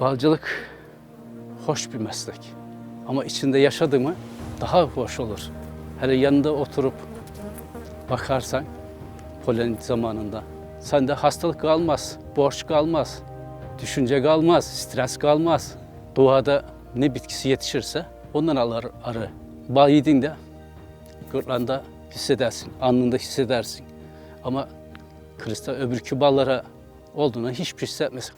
Balcılık hoş bir meslek. Ama içinde yaşadı mı daha hoş olur. Hele yanında oturup bakarsan polen zamanında sende hastalık kalmaz, borç kalmaz, düşünce kalmaz, stres kalmaz. Doğada ne bitkisi yetişirse ondan alır arı. Bal yediğinde gırtlağında hissedersin, alnında hissedersin. Ama kristal öbürkü ballara olduğunu hiçbir şey hissetmezsin.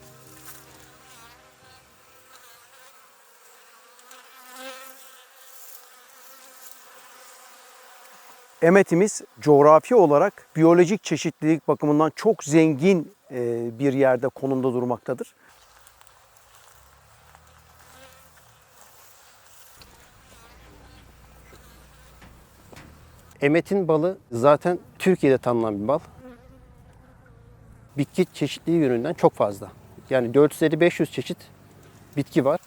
Emetimiz coğrafi olarak biyolojik çeşitlilik bakımından çok zengin bir yerde konumda durmaktadır. Emet'in balı zaten Türkiye'de tanınan bir bal. Bitki çeşitliliği yönünden çok fazla. Yani 450-500 çeşit bitki var.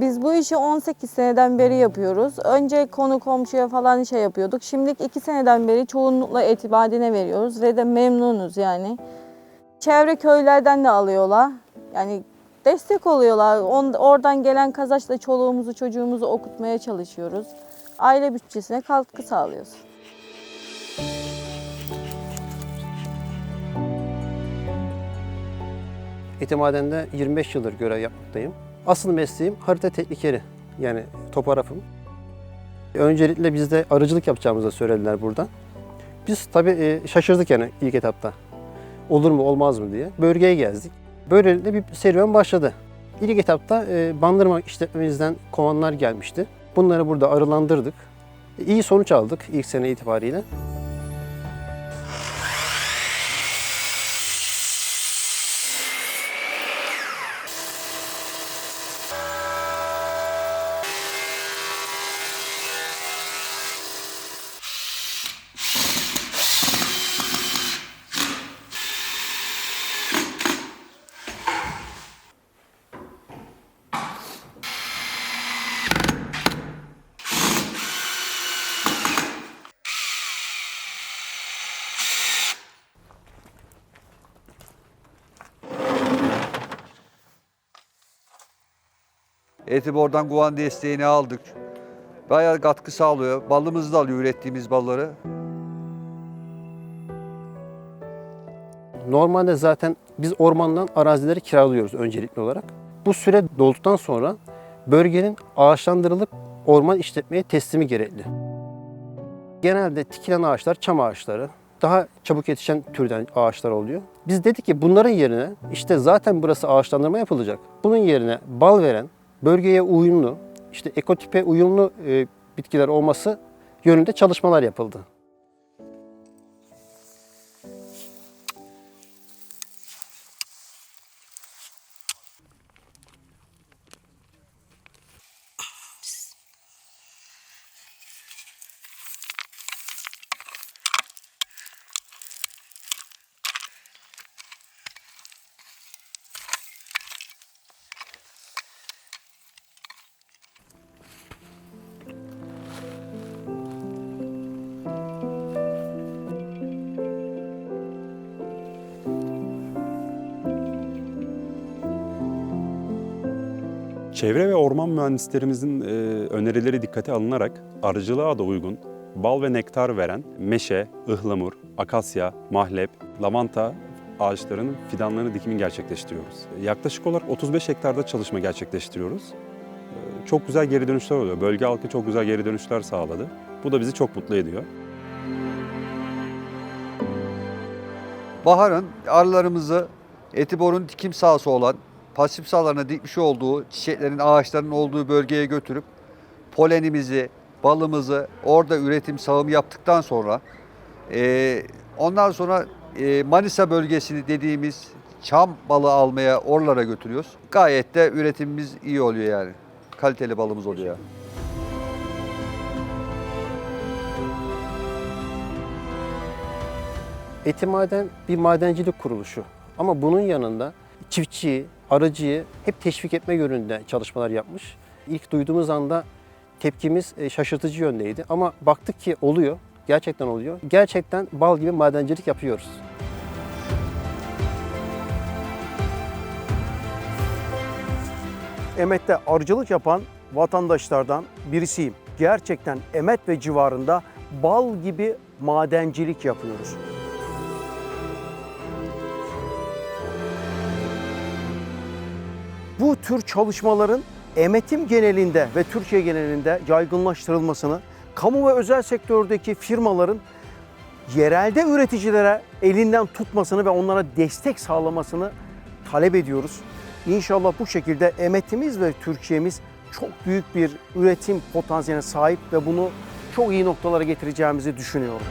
Biz bu işi 18 seneden beri yapıyoruz. Önce konu komşuya falan şey yapıyorduk. Şimdilik 2 seneden beri çoğunlukla etibadine veriyoruz ve de memnunuz yani. Çevre köylerden de alıyorlar. Yani destek oluyorlar. On- Oradan gelen kazançla çoluğumuzu çocuğumuzu okutmaya çalışıyoruz. Aile bütçesine katkı sağlıyoruz. Etimaden'de 25 yıldır görev yapmaktayım. Asıl mesleğim harita teknikeri. Yani topografım. Öncelikle bizde arıcılık yapacağımızı söylediler burada. Biz tabii e, şaşırdık yani ilk etapta. Olur mu olmaz mı diye. Bölgeye gezdik. Böylelikle bir serüven başladı. İlk etapta e, bandırma işletmemizden kovanlar gelmişti. Bunları burada arılandırdık. İyi sonuç aldık ilk sene itibariyle. Etibor'dan Guan desteğini aldık. Bayağı katkı sağlıyor. Balımızı da alıyor ürettiğimiz balları. Normalde zaten biz ormandan arazileri kiralıyoruz öncelikli olarak. Bu süre dolduktan sonra bölgenin ağaçlandırılıp orman işletmeye teslimi gerekli. Genelde dikilen ağaçlar çam ağaçları. Daha çabuk yetişen türden ağaçlar oluyor. Biz dedik ki bunların yerine işte zaten burası ağaçlandırma yapılacak. Bunun yerine bal veren, bölgeye uyumlu, işte ekotipe uyumlu e, bitkiler olması yönünde çalışmalar yapıldı. Çevre ve orman mühendislerimizin e, önerileri dikkate alınarak arıcılığa da uygun bal ve nektar veren meşe, ıhlamur, akasya, mahlep, lavanta ağaçlarının fidanlarını dikimin gerçekleştiriyoruz. Yaklaşık olarak 35 hektarda çalışma gerçekleştiriyoruz. E, Çok güzel geri dönüşler oluyor. Bölge halkı çok güzel geri dönüşler sağladı. Bu da bizi çok mutlu ediyor. Baharın arılarımızı Etibor'un dikim sahası olan pasif sahalarına dikmiş olduğu çiçeklerin, ağaçların olduğu bölgeye götürüp polenimizi, balımızı orada üretim sağım yaptıktan sonra eee, ondan sonra eee, Manisa bölgesini dediğimiz çam balı almaya oralara götürüyoruz. Gayet de üretimimiz iyi oluyor yani. Kaliteli balımız oluyor. yani. Etimaden bir madencilik kuruluşu. Ama bunun yanında çiftçiyi, arıcıyı hep teşvik etme yönünde çalışmalar yapmış. İlk duyduğumuz anda tepkimiz e, şaşırtıcı yöndeydi ama baktık ki oluyor. Gerçekten oluyor. Gerçekten bal gibi madencilik yapıyoruz. Emet'te arıcılık yapan vatandaşlardan birisiyim. Gerçekten Emet ve civarında bal gibi madencilik yapıyoruz. Bu tür çalışmaların Emet'im genelinde ve Türkiye genelinde yaygınlaştırılmasını, kamu ve özel sektördeki firmaların yerelde üreticilere elinden tutmasını ve onlara destek sağlamasını talep ediyoruz. İnşallah bu şekilde Emet'imiz ve Türkiye'miz çok büyük bir üretim potansiyeline sahip ve bunu çok iyi noktalara getireceğimizi düşünüyorum.